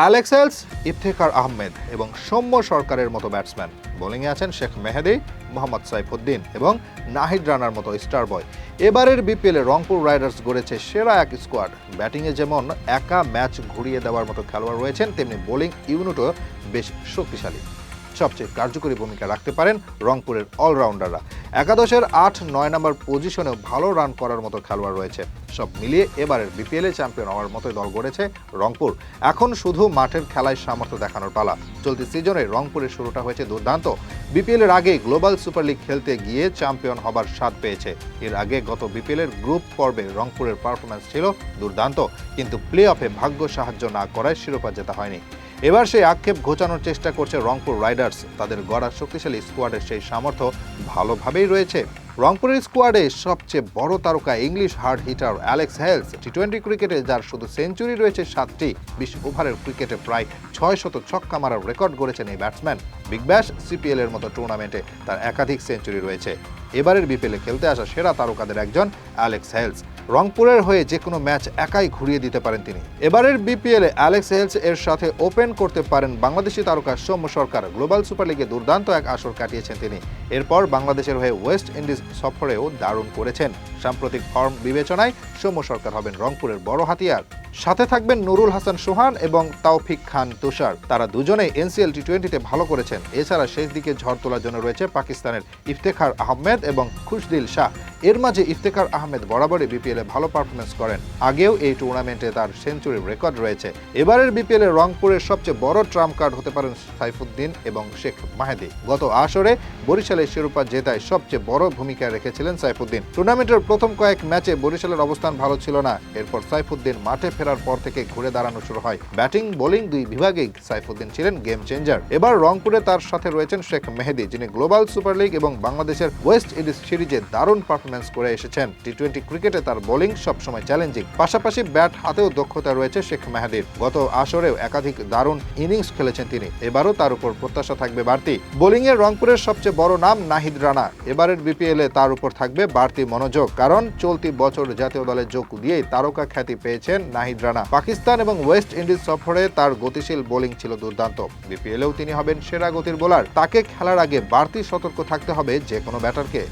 Alex else Iftekhar Ahmed এবং সৌম্য সরকারের মতো ব্যাটসম্যান বোলিংয়ে আছেন শেখ মেহেদি, মোহাম্মদ সাইফুদ্দিন এবং নাহিদ রানার মতো স্টার বয় এবারের বিপিএলে রংপুর রাইডার্স গড়েছে সেরা এক স্কোয়াড ব্যাটিংয়ে যেমন একা ম্যাচ ঘুরিয়ে দেওয়ার মতো খেলোয়াড় রয়েছেন, তেমনি বোলিং ইউনিটও বেশ শক্তিশালী। সবচেয়ে কার্যকরী ভূমিকা রাখতে পারেন রংপুরের অলরাউন্ডাররা। একাদশের আট, নয় নম্বর পজিশনেও ভালো রান করার মতো খেলোয়াড় রয়েছে। সব মিলিয়ে এবারের বিপিএলে চ্যাম্পিয়ন হওয়ার মতোই দল গড়েছে রংপুর। এখন শুধু মাঠের খেলায় সামর্থ্য দেখানোর পালা। চলতি সিজনে রংপুরের শুরুটা হয়েছে দুর্দান্ত। বিপিএল এর আগে গ্লোবাল সুপার লিগ খেলতে গিয়ে চ্যাম্পিয়ন হবার স্বাদ পেয়েছে। এর আগে গত বিপিএল এর গ্রুপ পর্বে রংপুরের পারফরম্যান্স ছিল দুর্দান্ত। কিন্তু প্লে অফে ভাগ্য সাহায্য না করায় শিরোপা জেতা হয়নি। এবার সেই আক্ষেপ ঘোচানোর চেষ্টা করছে রংপুর রাইডার্স। তাদের গড়া শক্তিশালী স্কোয়াডের সেই সামর্থ্য ভালোভাবেই রয়েছে। রংপুরের স্কোয়াডে সবচেয়ে বড় তারকা English hard hitter Alex Hales T twenty ক্রিকেটে যার শুধু সেঞ্চুরি রয়েছে সাতটি বিশ ওভারের ক্রিকেটে প্রায় ছয় শত ছক্কা মারার রেকর্ড গড়েছেন এই ব্যাটসম্যান। বিগ ব্যাশ সিপিএল এর মতো টুর্নামেন্টে তার একাধিক সেঞ্চুরি রয়েছে। এবারের বিপিএলে খেলতে আসা সেরা তারকাদের একজন অ্যালেক্স হেলস। রংপুরের হয়ে যে কোনো ম্যাচ একাই ঘুরিয়ে দিতে পারেন তিনি। এবারের বিপিএলে অ্যালেক্স হেলস এর সাথে ওপেন করতে পারেন বাংলাদেশি তারকা সৌম্য সরকার। গ্লোবাল সুপার লিগে দুর্দান্ত এক আসর কাটিয়েছেন তিনি। এরপর বাংলাদেশের হয়ে ওয়েস্ট ইন্ডিজ সফরেও দারুণ করেছেন। সাম্প্রতিক ফর্ম বিবেচনায় সৌম্য সরকার হবেন রংপুরের বড় হাতিয়ার। সাথে থাকবেন নুরুল হাসান সোহান এবং তাওফিক খান তুষার। তারা দুজনেই এনসিএল টি টোয়েন্টিতে ভালো করেছেন। এছাড়া শেষ দিকে ঝড় তোলার জন্য রয়েছে পাকিস্তানের ইফতেখার আহমেদ এবং খুশদিল শাহ। এর মাঝে ইফতেখার আহমেদ বরাবরই বিপিএলে ভালো পারফরমেন্স করেন। আগেও এই টুর্নামেন্টে তার সেঞ্চুরির রেকর্ড রয়েছে। এবারের বিপিএলে রংপুরের সবচেয়ে বড় ট্রাম্প কার্ড হতে পারেন সাইফুদ্দিন এবং শেখ মাহেদি। গত আসরে বরিশালের শিরোপা জেতায় সবচেয়ে বড় ভূমিকা রেখেছিলেন সাইফুদ্দিন। টুর্নামেন্টের প্রথম কয়েক ম্যাচে বরিশালের অবস্থান ভালো ছিল না। এরপর সাইফুদ্দিন মাঠে ফেরার পর থেকে ঘুরে দাঁড়ানো শুরু হয়। ব্যাটিং, বোলিং দুই বিভাগেই সাইফুদ্দিন ছিলেন গেম চেঞ্জার এবার রংপুরে তার সাথে রয়েছেন শেখ মেহেদি, যিনি গ্লোবাল সুপার লিগ এবং বাংলাদেশের ওয়েস্ট ইন্ডিজ সিরিজে দারুণ পারফরমেন্স করে এসেছেন। টি টোয়েন্টি ক্রিকেটে তার বোলিং সবসময় চ্যালেঞ্জিং পাশাপাশি ব্যাট হাতেও দক্ষতা রয়েছে শেখ মেহেদির। গত আসরেও একাধিক দারুণ ইনিংস খেলেছেন তিনি। এবারও তার উপর প্রত্যাশা থাকবে বাড়তি। বোলিং বোলিংয়ে রংপুরের সবচেয়ে বড় নাম নাহিদ রানা। এবারের বিপিএলে তার উপর থাকবে বাড়তি মনোযোগ। কারণ চলতি বছর জাতীয় দলে যোগ দিয়েই তারকা খ্যাতি পেয়েছেন নাহিদ রানা। পাকিস্তান এবং ওয়েস্ট ইন্ডিজ সফরে তার গতিশীল বোলিং ছিল দুর্দান্ত। বিপিএলেও তিনি হবেন সেরা গতির বোলার। তাকে খেলার আগে বাড়তি সতর্ক থাকতে হবে যে কোনো ব্যাটারকে।